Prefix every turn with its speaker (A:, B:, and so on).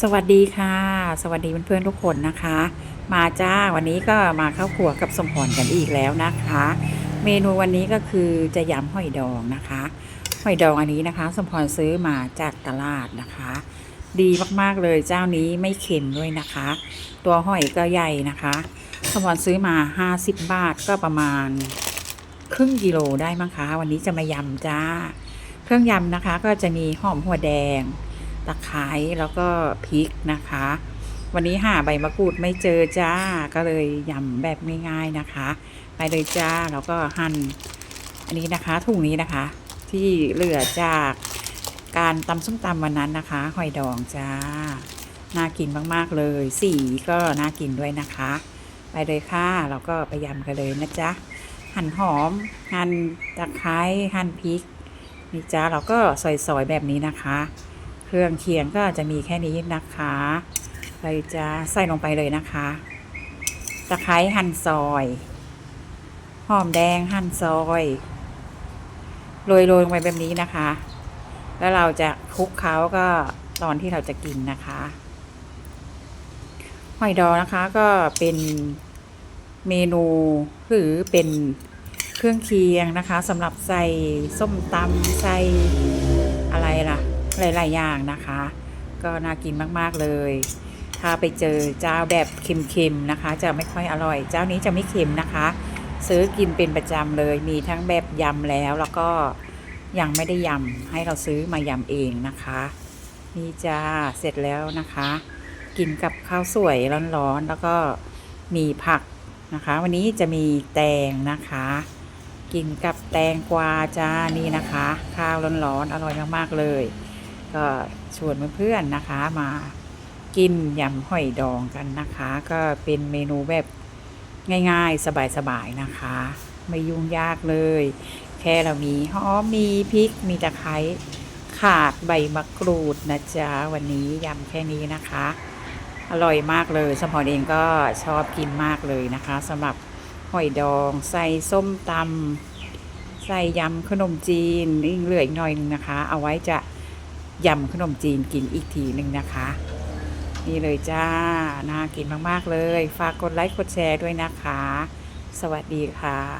A: สวัสดีค่ะ สวัสดีเพื่อนๆทุกคนนะคะ มาจ้าวันนี้ก็มาเข้าครัวกับสมพรกันอีกแล้วนะคะ เมนูวันนี้ก็คือจะยำหอยดองนะคะหอยดองอันนี้นะคะ สมพรซื้อมาจากตลาดนะคะ ดีมากๆเลยเจ้านี้ไม่เค็มด้วยนะคะ ตัวหอยก็ใหญ่นะคะ สมพรซื้อมา 50 บาทก็ประมาณครึ่งกิโลได้มั้งคะวันนี้จะมายำจ้า เครื่องยำนะคะก็จะมีหอมหัวแดง ตะไคร้แล้วก็พริกนะคะ วันนี้หาใบมะกรูดไม่เจอจ้าก็เลยยำแบบง่ายๆนะคะ ไปเลยจ้าแล้วก็หั่นอันนี้นะคะถุงนี้นะคะ ที่เหลือจากการตำส้มตำวันนั้นนะคะ หอยดองจ้าน่ากินมากๆเลย สีก็น่ากินด้วยนะคะ ไปเลยค่ะเราก็ไปยำกันเลยนะจ๊ะหั่นหอมหั่นตะไคร้หั่นพริกนี่จ้าเราก็ซอยๆแบบนี้นะคะ เครื่องเคียงก็จะมีแค่นี้นะคะเราจะใส่ลงไปเลยนะคะตะไคร้หั่นซอยหอมแดงหั่นซอยโรยๆลงไปแบบนี้นะคะ แล้วเราจะคลุกเขาก็ตอนที่เราจะกินนะคะหอยดองนะคะก็เป็นเมนูหรือเป็นเครื่องเคียงนะคะสำหรับใส่ส้มตำใส่อะไรล่ะ หลาย ๆ อย่างนะคะ ก็น่ากินมากๆเลย ถ้าไปเจอเจ้าแบบเค็มๆนะคะ จะไม่ค่อยอร่อย เจ้านี้จะไม่เค็มนะคะ ซื้อกินเป็นประจำเลย มีทั้งแบบยำแล้วแล้วก็ยังไม่ได้ยำให้เราซื้อมายำเองนะคะนี่จ้าเสร็จแล้วนะคะ กินกับข้าวสวยร้อนๆแล้วก็มีผักนะคะ วันนี้จะมีแตงนะคะ กินกับแตงกวาจ้านี่นะคะ ข้าวร้อนๆอร่อยมากๆเลย ก็ชวนเพื่อนๆนะคะมากินยำหอยดองกันนะคะ ก็เป็นเมนูแบบง่ายๆ สบายๆนะคะ ไม่ยุ่งยากเลย แค่เรามีหอมมีพริกมีตะไคร้ขาดใบมะกรูดนะจ๊ะวันนี้ยำแค่นี้นะคะ อร่อยมากเลยสมพรเองก็ชอบกินมากเลยนะคะสำหรับหอยดอง ใส่ส้มตำใส่ยำขนมจีนนี่เหลืออีกหน่อยนึงนะคะ เอาไว้จะ ยำขนมจีนกินอีกทีหนึ่งนะคะ นี่เลยจ้า น่ากินมาก ๆ เลย ฝากกดไลค์กดแชร์ด้วยนะคะ สวัสดีค่ะ